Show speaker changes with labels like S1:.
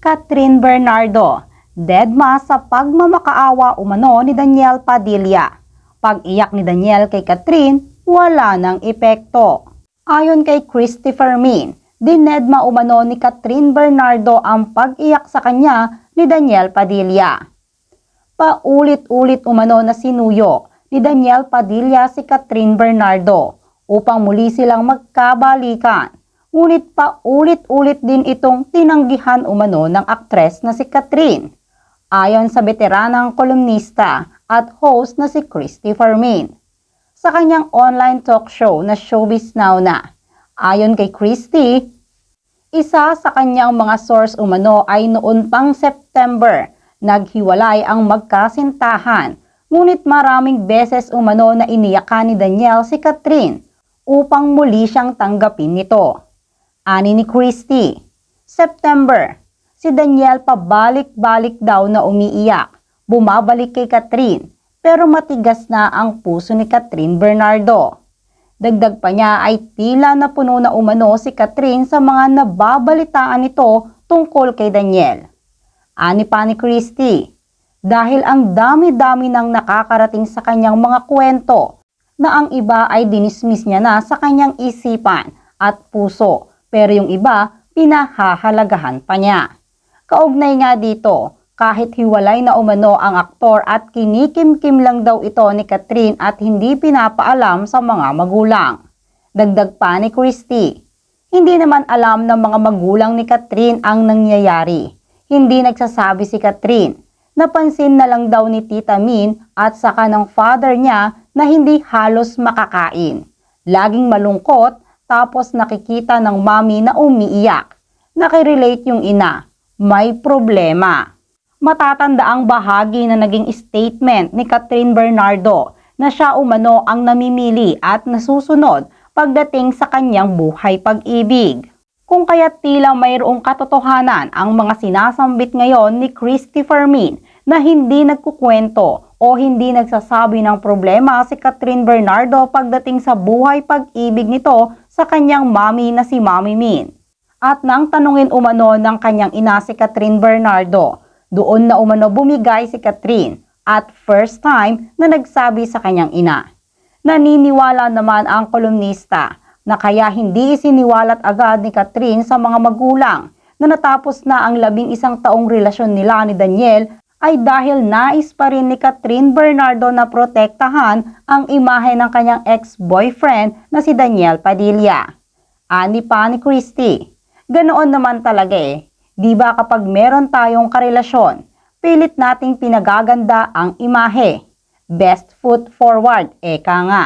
S1: Catherine Bernardo, deadma sa pagmamakaawa umano ni Daniel Padilla. Pag-iyak ni Daniel kay Catherine, wala ng epekto. Ayon kay Christopher Min, dinedma umano ni Catherine Bernardo ang pag-iyak sa kanya ni Daniel Padilla. Paulit-ulit umano na sinuyo ni Daniel Padilla si Catherine Bernardo upang muli silang magkabalikan. Ngunit paulit-ulit din itong tinanggihan umano ng aktres na si Catherine. Ayon sa veteranang kolumnista at host na si Christopher Min. Sa kanyang online talk show na Showbiz Now na, ayon kay Christy, isa sa kanyang mga source umano ay noon pang September, naghiwalay ang magkasintahan. Ngunit maraming beses umano na iniyakan ni Daniel si Catherine upang muli siyang tanggapin nito. Ani ni Christy, September, si Daniel pabalik-balik daw na umiiyak, bumabalik kay Catherine, pero matigas na ang puso ni Catherine Bernardo. Dagdag pa niya ay tila na puno na umano si Catherine sa mga nababalitaan nito tungkol kay Daniel. Ani pa ni Christy, dahil ang dami-dami nang nakakarating sa kanyang mga kwento na ang iba ay dinismiss niya na sa kanyang isipan at puso pero yung iba pinahahalagahan pa niya. Kaugnay nga dito, kahit hiwalay na umano ang aktor at kinikim-kim lang daw ito ni Catherine at hindi pinapaalam sa mga magulang. Dagdag pa ni Christy, hindi naman alam ng mga magulang ni Catherine ang nangyayari. Hindi nagsasabi si Catherine. Napansin na lang daw ni Tita Min at saka ng father niya na hindi halos makakain. Laging malungkot tapos nakikita ng mami na umiiyak. Nakirelate yung ina. May problema. Matatanda ang bahagi na naging statement ni Catherine Bernardo na siya umano ang namimili at nasusunod pagdating sa kanyang buhay pag-ibig. Kung kaya tila mayroong katotohanan ang mga sinasambit ngayon ni Christopher Min na hindi nagkukwento o hindi nagsasabi ng problema si Catherine Bernardo pagdating sa buhay pag-ibig nito sa kanyang mami na si Mami Min. At nang tanungin umano ng kanyang ina si Catherine Bernardo, doon na umano bumigay si Catherine at first time na nagsabi sa kanyang ina. Naniniwala naman ang kolumnista na kaya hindi isiniwalat agad ni Catherine sa mga magulang na natapos na ang labing isang taong relasyon nila ni Daniel ay dahil nais pa rin ni Catherine Bernardo na protektahan ang imahe ng kanyang ex-boyfriend na si Daniel Padilla. Ani pa ni Christy, ganoon naman talaga eh. Di ba kapag meron tayong karelasyon, pilit nating pinagaganda ang imahe. Best foot forward, eka nga.